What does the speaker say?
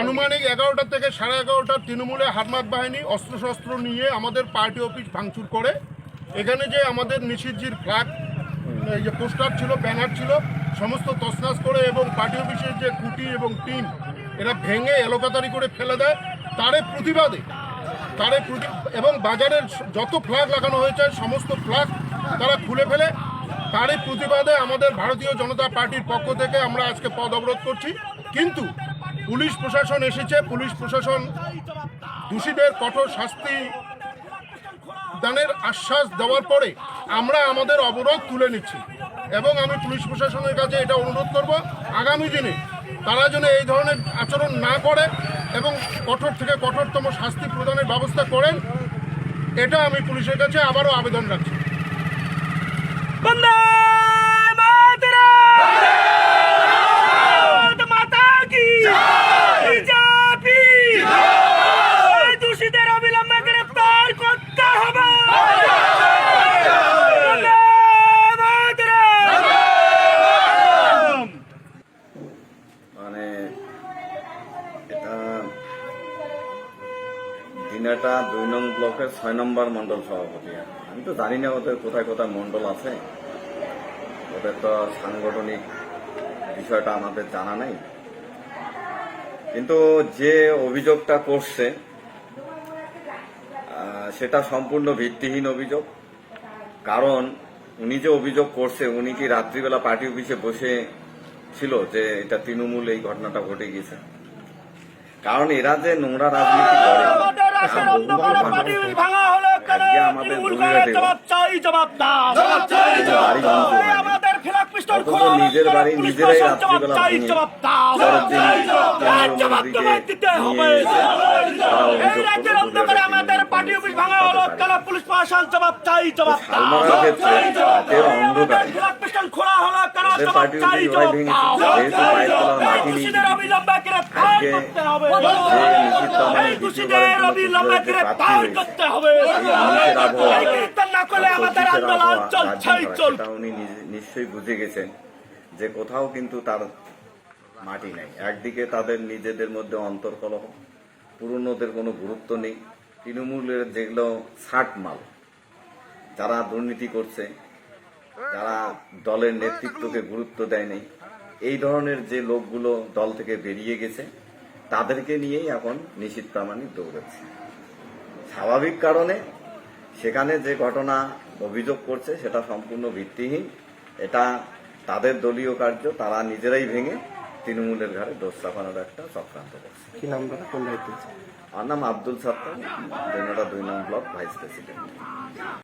আনুমানিক এগারোটা থেকে সাড়ে এগারোটা তৃণমূলে হারমাত বাহিনী অস্ত্রশস্ত্র নিয়ে আমাদের পার্টি অফিস ভাঙচুর করে। এখানে যে আমাদের নিষিদ্ধজির ফ্ল্যাগ যে পোস্টার ছিল, ব্যানার ছিল, সমস্ত তসনাস করে এবং পার্টি অফিসের যে কুটি এবং টিন, এরা ভেঙে এলোকাতারি করে ফেলে দেয়। তারে প্রতিবাদে, তারে এবং বাজারের যত ফ্ল্যাগ লাগানো হয়েছে, সমস্ত ফ্ল্যাগ তারা খুলে ফেলে। তারই প্রতিবাদে আমাদের ভারতীয় জনতা পার্টির পক্ষ থেকে আমরা আজকে পদ অবরোধ করছি। কিন্তু পুলিশ প্রশাসন এসেছে, পুলিশ প্রশাসন দোষীদের কঠোর শাস্তি দানের আশ্বাস দেওয়ার পরে আমরা আমাদের অবরোধ তুলে নিচ্ছি এবং আমি পুলিশ প্রশাসনের কাছে এটা অনুরোধ করব, আগামী দিনে তারা যেন এই ধরনের আচরণ না করে এবং কঠোর থেকে কঠোরতম শাস্তি প্রদানের ব্যবস্থা করেন, এটা আমি পুলিশের কাছে আবারও আবেদন রাখছি। দিনাটা দুই নং ব্লকের ছয় নম্বর মন্ডল সভাপতি। আমি তো জানি না ওদের কোথায় কোথায় মন্ডল আছে। ওদের তো সাংগঠনিক বিষয়টা আমাদের জানা নেই। কিন্তু যে অভিযোগটা করছে সেটা সম্পূর্ণ ভিত্তিহীন অভিযোগ। কারণ উনি যে অভিযোগ করছে, উনি কি রাত্রিবেলা পার্টি অফিসে বসে ছিল যে এটা তৃণমূল এই ঘটনাটা ঘটে গেছে কারণ এরা যে নোংরা রাজনীতি করে এটা অন্ধকার পানি ভাঙা হলো কেন তৃণমূল করে জবাব চাই জবাব দাও। জবাব চাই জবাব দাও। বাড়ি আমাদের ফ্ল্যাগ পিস্তল খোলা নিজের? বাড়ি নিজেরাই জবাব চাই জবাব দাও। জবাব তোমায় দিতে হবে। এই করল অন্ধকারে আমাদের অফিস ভাঙা হলো কেন পুলিশ প্রশাসন জবাব চাই জবাব দাও। রাতের অন্ধকারে ফ্ল্যাগ পিস্তল খোলা ভেঙেছে যেহেতু মাটি আজকে উনি নিশ্চয়ই বুঝে গেছেন যে কোথাও কিন্তু তার মাটি নাই। একদিকে তাদের নিজেদের মধ্যে অন্তর্কলহ পুরনোদের কোনো গুরুত্ব নেই। তৃণমূলের যেগুলো ষাট মাল যারা দুর্নীতি করছে যারা দলের নেতৃত্বকে গুরুত্ব দেয় নাই এই ধরনের যে লোকগুলো দল থেকে বেরিয়ে গেছে তাদেরকে নিয়েই এখন নিশীত প্রামাণিক দৌড়াচ্ছে স্বাভাবিক কারণে সেখানে যে ঘটনা অভিযোগ করছে সেটা সম্পূর্ণ ভিত্তিহীন। এটা তাদের দলীয় কার্য তারা নিজেরাই ভেঙে তৃণমূলের ঘরে দোষ চাপানোর একটা চক্রান্ত করছে। কি নাম কোন দায়িত্বে? আমার নাম আব্দুল সত্তার দুই নং ব্লক ভাইস প্রেসিডেন্ট।